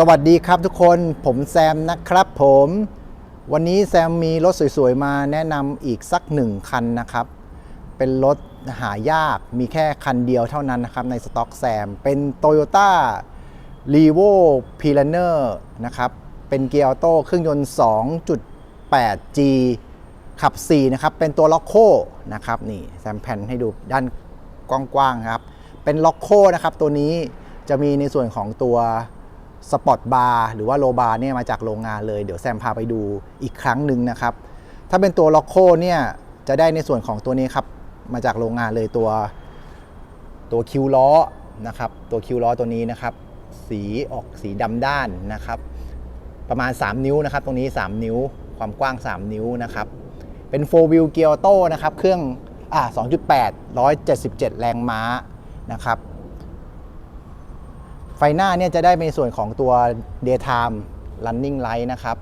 สวัสดีครับทุกคนผมแซมนะครับผม วันนี้แซมมีรถสวยๆ มาแนะนำอีกสักหนึ่งคันนะครับ เป็นรถหายากมีแค่คันเดียวเท่านั้นนะครับในสต็อกแซม เป็น Toyota r e v o p i l a n e r นะครับ เป็นเกียร์ออโต้เครื่องยนต์ 2.8G ขับ 4 นะครับ เป็นตัวล็อกโคนะครับนี่แซมแผ่นให้ดูด้านกว้างๆครับ เป็นล็อกโคนะครับตัวนี้จะมีในส่วนของตัว สปอร์ตบาร์หรือว่าโลบาร์เนี่ยมาจากโรงงานเลย เดี๋ยวแซมพาไปดูอีกครั้งหนึ่งนะครับ ถ้าเป็นตัวล็อกโคเนี่ยจะได้ในส่วนของตัวนี้ครับ มาจากโรงงานเลยตัวตัวคิวล้อนะครับ ตัวคิวล้อตัวนี้นะครับ สีออกสีดำด้านนะครับ ประมาณ 3 นิ้วนะครับ ตรงนี้ 3 นิ้ว ความกว้าง 3 นิ้วนะครับ เป็น4 wheel gear auto นะครับ เครื่องอ่า2.8 177 แรงม้านะครับ ไฟหน้าเนี่ยจะได้ในส่วนของตัว daytime running light นะครับ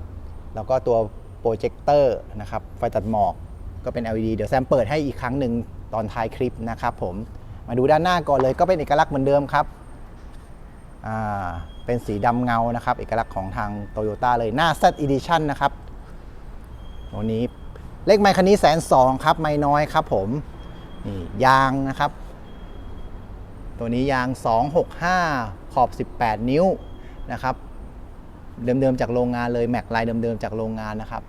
แล้วก็ตัวโปรเจคเตอร์นะครับ ไฟตัดหมอกก็เป็น LED เดี๋ยวแซมเปิดให้อีกครั้งหนึ่งตอนท้ายคลิปนะครับผมมาดูด้านหน้าก่อนเลยก็เป็นเอกลักษณ์เหมือนเดิมครับอ่าเป็นสีดำเงานะครับ เอกลักษณ์ของทาง Toyota เลยหน้า Z Edition นะครับตัวนี้เลขไมค์คันนี้แสนสองครับไม่น้อยครับผมนี่ยางนะครับ ตัวนี้ยาง 265 ขอบ 18 นิ้วนะครับเดิมๆจากโรงงานเลยแม็กไลายเดิมๆจากโรงงานนะครับ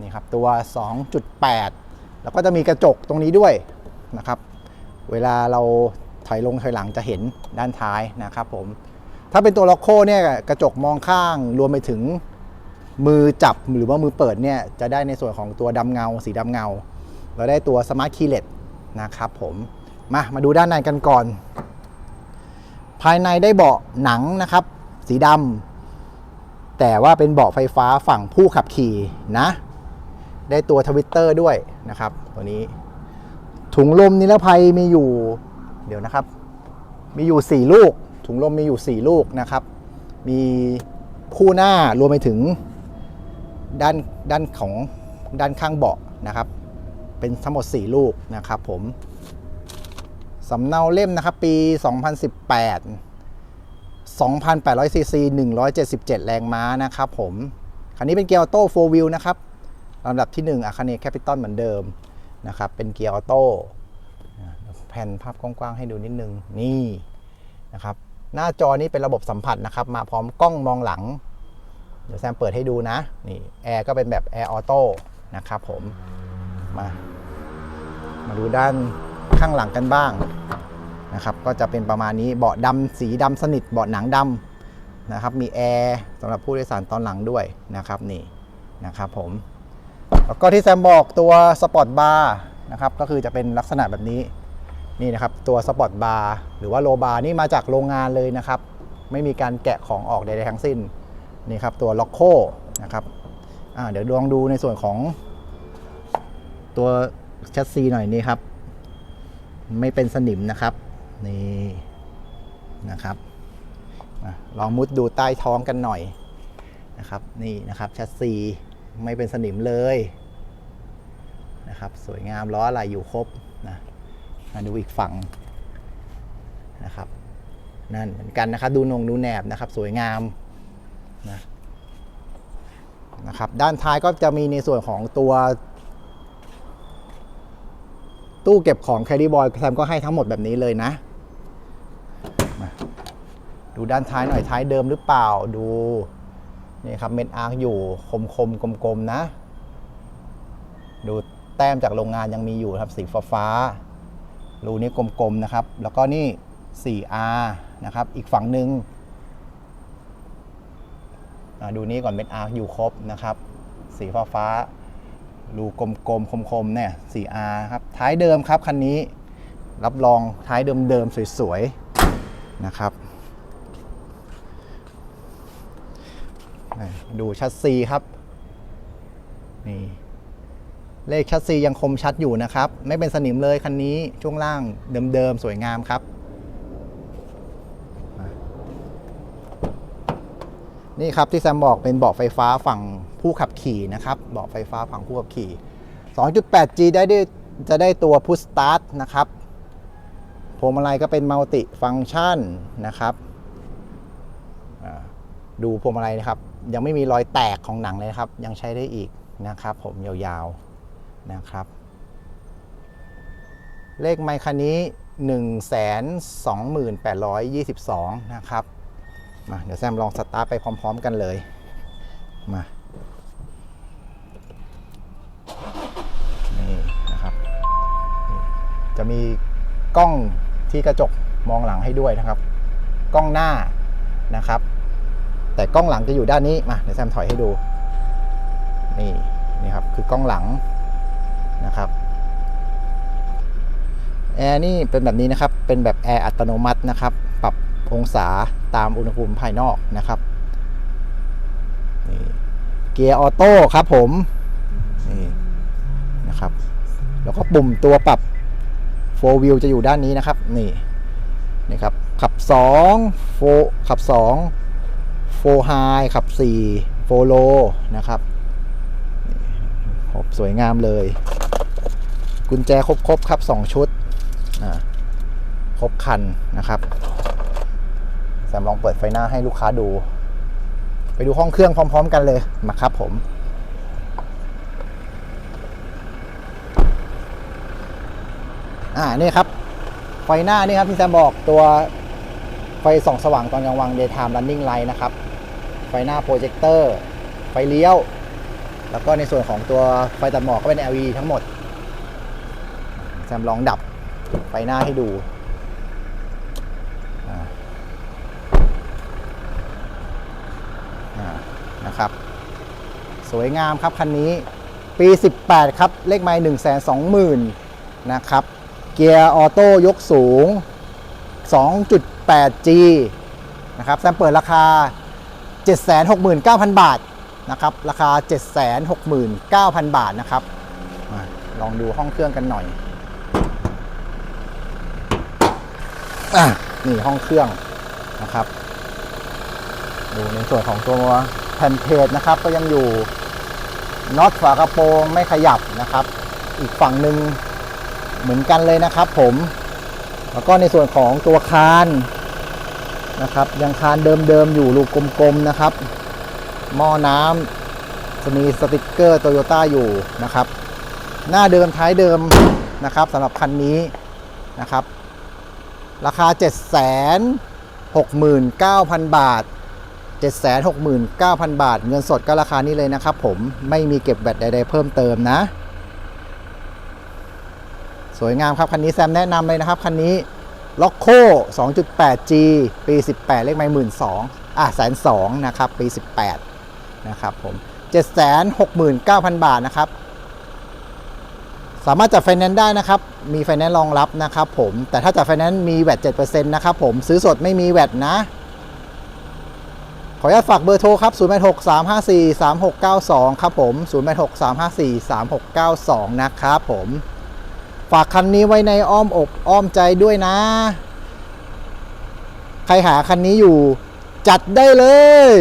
นี่ครับตัว 2.8 แล้วก็จะมีกระจกตรงนี้ด้วยนะครับเวลาเราถอยลงถอยหลังจะเห็นด้านท้ายนะครับผมถ้าเป็นตัวล็อกโคเนี่ยกระจกมองข้างรวมไปถึงมือจับหรือว่ามือเปิดเนี่ยจะได้ในส่วนของตัวดำเงา สีดำเงา เราได้ตัวสมาร์ทคีย์เลสนะครับผมมามาดูด้านในกันก่อน ภายในได้เบาะหนังนะครับ สีดำแต่ว่าเป็นเบาะไฟฟ้าฝั่งผู้ขับขี่นะ ได้ตัวทวิตเตอร์ด้วยนะครับ ตัวนี้ ถุงลมนิรภัยมีอยู่ เดี๋ยวนะครับ มีอยู่ 4 ลูก ถุงลมมีอยู่ 4 ลูกนะครับ มีคู่หน้ารวมไปถึงด้านด้านของด้านข้างเบาะนะครับ เป็นทั้งหมด 4 ลูกนะครับผม สำเนาเล่มนะครับปี 2018 2,800 ซีซี 177 แรงม้านะครับผม คันนี้เป็นเกียร์ออโต้4 wheel นะครับลำดับที่ 1อาคาเนแคปิตอลเหมือนเดิมนะครับ เป็นเกียร์ออโต้แผ่นภาพกว้างๆให้ดูนิดนึง นี่นะครับ หน้าจอนี้เป็นระบบสัมผัสนะครับ มาพร้อมกล้องมองหลัง เดี๋ยวแซมเปิดให้ดูนะ นี่แอร์ก็เป็นแบบแอร์ออโต้นะครับผม มา มาดูด้าน ข้างหลังกันบ้างนะครับก็จะเป็นประมาณนี้เบาะดำสีดำสนิทเบาะหนังดำนะครับมีแอร์สำหรับผู้โดยสารตอนหลังด้วยนะครับนี่นะครับผมแล้วก็ที่แซมบอกตัวสปอร์ตบาร์นะครับก็คือจะเป็นลักษณะแบบนี้นี่นะครับตัวสปอร์ตบาร์หรือว่าโลบาร์นี่มาจากโรงงานเลยนะครับ ไม่มีการแกะของออกใดๆทั้งสิ้นนี่ครับตัวล็อกโคนะครับเดี๋ยวลองดูในส่วนของตัวแชสซีหน่อยนี่ครับ ไม่เป็นสนิมนะครับ นี่นะครับลองมุดดูใต้ท้องกันหน่อยนะครับ นี่นะครับแชสซีไม่เป็นสนิมเลยนะครับ สวยงามล้ออะไรอยู่ครบนะมาดูอีกฝั่งนะครับนั่นเหมือนกันนะครับ ดูนงดูแหนบนะครับ สวยงามนะนะครับ ด้านท้ายก็จะมีในส่วนของตัว ตู้เก็บของแคดี้บอยแซมก็ให้ทั้งหมดแบบนี้เลยนะมาดูด้านท้ายหน่อยท้ายเดิมหรือเปล่าดูนี่ครับเม็ดอาร์คอยู่คมคมๆกลมๆนะ ดูแต้มจากโรงงานยังมีอยู่ครับสีฟ้าฟ้ารูนี้กลมๆนะครับ แล้วก็นี่ 4R นะครับ อีกฝั่งหนึ่งดูนี้ก่อนเม็ดอาร์คอยู่ครบนะครับ สีฟ้าฟ้า รูกลมๆ คมๆ เนี่ย 4R ครับ ท้ายเดิมครับ คันนี้ รับรองท้ายเดิมๆ สวยๆ นะครับ ดูชัดซีครับ นี่ เลขชัดซียังคมชัดอยู่นะครับ ไม่เป็นสนิมเลยคันนี้ ช่วงล่างเดิมๆ สวยงามครับ นี่ครับที่แซมบอกเป็นเบาะไฟฟ้าฝั่งผู้ขับขี่นะครับเบาะไฟฟ้าฝั่งผู้ขับขี่ 2.8G ได้ด้วยจะได้ตัว Push Start นะครับพวงมาลัยก็เป็นมัลติฟัง c t ชันนะครับดูพวงมาลัยนะครับ ยังไม่มีรอยแตกของหนังเลยครับ ยังใช้ได้อีกนะครับ ผมยาวๆนะครับ เลขไมค์คันนี้ 12822 นะครับ มาเดี๋ยวแซมลองสตาร์ทไปพร้อม ๆ กันเลย มานี่นะครับ จะมีกล้องที่กระจกมองหลังให้ด้วยนะครับ กล้องหน้านะครับ แต่กล้องหลังจะอยู่ด้านนี้มาเดี๋ยวแซมถอยให้ดูนี่นี่ครับคือกล้องหลังนะครับแอร์นี่เป็นแบบนี้นะครับ เป็นแบบแอร์อัตโนมัตินะครับ ปรับองศา ตามอุณหภูมิภายนอกนะครับนี่เกียร์ออโต้ครับผมนี่นะครับ แล้วก็ปุ่มตัวปรับ4 wheel จะอยู่ด้านนี้นะครับ นี่นี่ครับ ขับ2 4ขับ2 4 high ขับ4 4 low นะครับครบสวยงามเลย กุญแจครบๆครับ 2 ชุด ครบคันนะครับ แซมลองเปิดไฟหน้าให้ลูกค้าดู ไปดูห้องเครื่องพร้อม ๆ กันเลยมาครับผมอ่านี่ครับ ไฟหน้านี่ครับที่แซมบอกตัวไฟส่องสว่างตอนกลางวัน daytime running light นะครับ ไฟหน้าโปรเจคเตอร์ ไฟเลี้ยว แล้วก็ในส่วนของตัวไฟตัดหมอกก็เป็น LED ทั้งหมดแซมลองดับไฟหน้าให้ดูอ่าอ่า นะครับ สวยงามครับคันนี้ปี 18 ครับ เลขไมล์1 2 0 0 0 0 นะครับ เกียร์ออโต้ยกสูง 2.8G นะครับแซมเปิดราคา 769,000 บาทนะครับ ราคา 769,000 บาทนะครับมาลองดูห้องเครื่องกันหน่อยอนี่ห้องเครื่องนะครับ ดูในส่วนของตัว แผ่นเพจนะครับก็ยังอยู่น็อตฝากระโปรงไม่ขยับนะครับ อีกฝั่งหนึ่งเหมือนกันเลยนะครับ ผม แล้วก็ในส่วนของตัวคานนะครับ ยังคานเดิมๆอยู่ลูกกลมๆนะครับ หม้อน้ำจะมีสติกเกอร์โตโยต้าอยู่นะครับ หน้าเดิมท้ายเดิมนะครับสำหรับคันนี้นะครับ ราคา 769,000 บาท 769,000 บาท เงินสดก็ราคานี้เลยนะครับผมไม่มีเก็บแบตใด ๆ เพิ่มเติมนะ สวยงามครับคันนี้แซมแนะนำเลยนะครับคันนี้ล็อกโค 2.8G ปี 18 เลขไม่หมื่นสองอะแสนสองนะครับปี 18 นะครับผม 769,000 บาทนะครับ สามารถจัดไฟแนนซ์ได้นะครับ มีไฟแนนซ์รองรับนะครับผม แต่ถ้าจัดไฟแนนซ์มีแวด7%นะครับผม ซื้อสดไม่มีแวดนะ ขออนุญาตฝากเบอร์โทรครับ 086 354 3692 ครับผม 086 354 3692 นะครับผม ฝากคันนี้ไว้ในอ้อมอกอ้อมใจด้วยนะ ใครหาคันนี้อยู่ จัดได้เลย